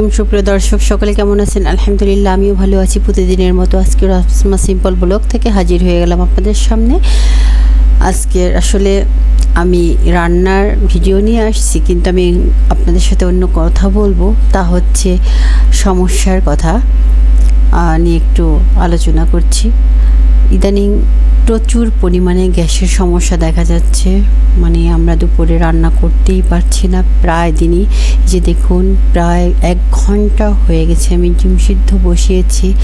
আলাইকুম, সুপ্রিয় দর্শক, সকলে কেমন আছেন? আলহামদুলিল্লাহ, আমিও ভালো আছি। প্রতিদিনের মতো আজকে রাসমা সিম্পল ব্লগ থেকে হাজির হয়ে গেলাম আপনাদের সামনে। আজকে আসলে আমি রান্নার ভিডিও নিয়ে আসছি, কিন্তু আমি আপনাদের সাথে অন্য কথা বলব। তা হচ্ছে সমস্যার কথা নিয়ে একটু আলোচনা করছি। ইদানিং প্রচুর পরিমাণে গ্যাসের সমস্যা দেখা যাচ্ছে। মানে আমরা দুপুরে রান্না করতেই পারছি না। প্রায় দিনই যে দেখুন, প্রায় এক ঘণ্টা হয়ে গেছে আমি ডিম সিদ্ধ বসিয়েছি।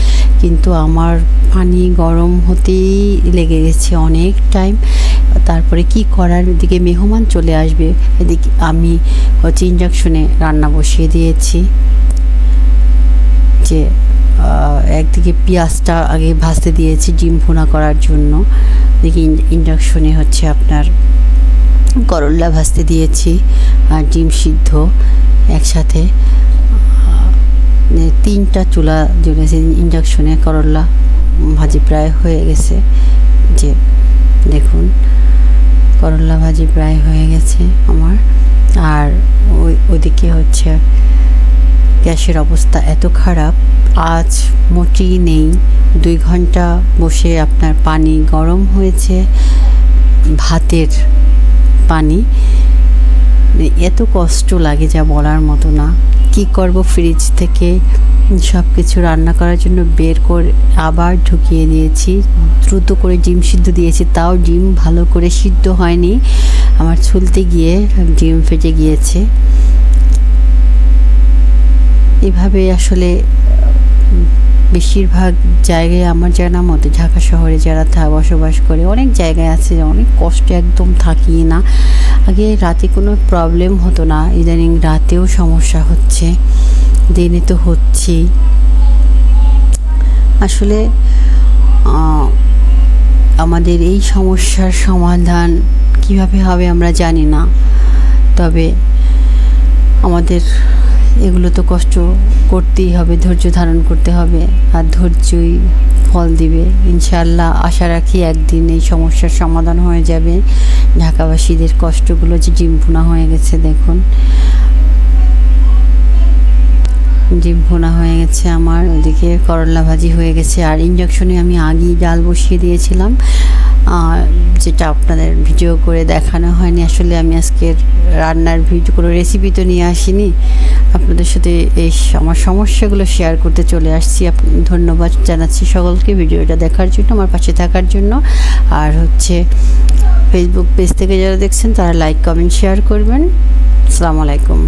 কিন্তু আমার পানি গরম হতেই লেগে গেছে অনেক টাইম তারপরে কি করার? এদিকে মেহমান চলে আসবে। এদিকে আমি হচ্ছে ইঞ্জাকশনে রান্না বসিয়ে দিয়েছি। যে একদিকে পেঁয়াজটা আগে ভাজতে দিয়েছি, ডিম ভুনা করার জন্য। এদিকে ইন্ডাকশনে হচ্ছে আপনার করল্লা ভাজতে দিয়েছি আর ডিম সিদ্ধ একসাথে। তিনটা চুলা জ্বলেছে ইন্ডাকশনে করল্লা ভাজি প্রায় হয়ে গেছে। যে দেখুন করল্লা ভাজি প্রায় হয়ে গেছে আমার। আর ওই, ওদিকে হচ্ছে গ্যাসের অবস্থা এত খারাপ, আজ মোটেই নেই। দুই ঘণ্টা বসে আপনার পানি গরম হয়েছে, ভাতের পানি। এত কষ্ট লাগে যা বলার মতো না। কি করব ফ্রিজ থেকে? সব কিছু রান্না করার জন্য বের করে আবার ঢুকিয়ে দিয়েছি। দ্রুত করে ডিম সিদ্ধ দিয়েছি, তাও ডিম ভালো করে সিদ্ধ হয়নি। আমার ছুলতে গিয়ে ডিম ফেটে গিয়েছে। এভাবে আসলে, বেশিরভাগ জায়গায় আমার জানা মতে ঢাকা শহরে যারা থা- বসবাস করে, অনেক জায়গায় আছে, অনেক কষ্টে একদম থাকি না। আগে রাতে কোনো প্রবলেম হতো না, ইদানিং রাতেও সমস্যা হচ্ছে, দিনে তো হচ্ছেই। আসলে আমাদের এই সমস্যার সমাধান কীভাবে হবে আমরা জানি না, তবে আমাদের এগুলো তো কষ্ট করতেই হবে, ধৈর্য ধারণ করতে হবে। আর ধৈর্যই ফল দিবে। ইনশাআল্লাহ আশা রাখি একদিন এই সমস্যার সমাধান হয়ে যাবে। ঢাকাবাসীদের কষ্টগুলো যে ডিম্ফুনা হয়ে গেছে, দেখুন। ডিম ভোনা হয়ে গেছে আমার, ওদিকে করলা ভাজি হয়ে গেছে। আর ইঞ্জেকশনে আমি আগেই ডাল বসিয়ে দিয়েছিলাম। যেটা আপনাদের ভিডিও করে দেখানো হয়নি, আসলে আমি আজকের রান্নার ভিডিও, কোনো রেসিপি তো নিয়ে আসিনি। আপনাদের সাথে এই আমার সমস্যাগুলো শেয়ার করতে চলে আসছি। ধন্যবাদ জানাচ্ছি সকলকে ভিডিওটা দেখার জন্য, আমার পাশে থাকার জন্য। আর হচ্ছে ফেসবুক পেজ থেকে যারা দেখছেন, তারা লাইক কমেন্ট শেয়ার করবেন। আসসালামু আলাইকুম।